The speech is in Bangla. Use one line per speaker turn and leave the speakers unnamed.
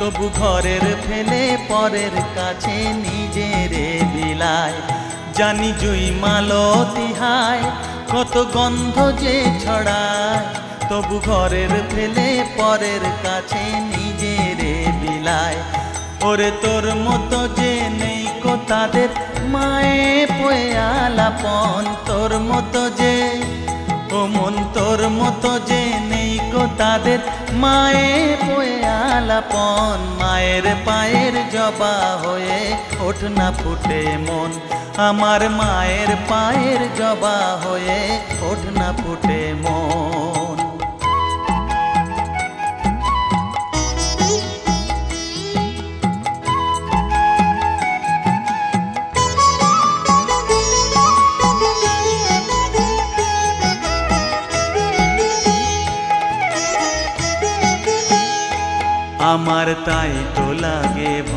তবু ঘরের ফেলে পরের কাছে নিজের বিলায় জানি জুই মালো তিহায় কত গন্ধ যে ছড়ায়। তবু ঘরের ফেলে পরের কাছে নিজের বিলায় ওরে তোর মতো যে নেই কো তাদের মায়ে পয়ে আলাপন। তোর মতো যে, ও মন তোর মতো যে নেই কো তাদের। মায়ে বয়ে আলাপন, মায়ের পায়ের জবা হয়ে ওঠ না ফুটে মন। আমার মায়ের পায়ের জবা হয়ে ওঠ না ফুটে আমার তাই তো লাগে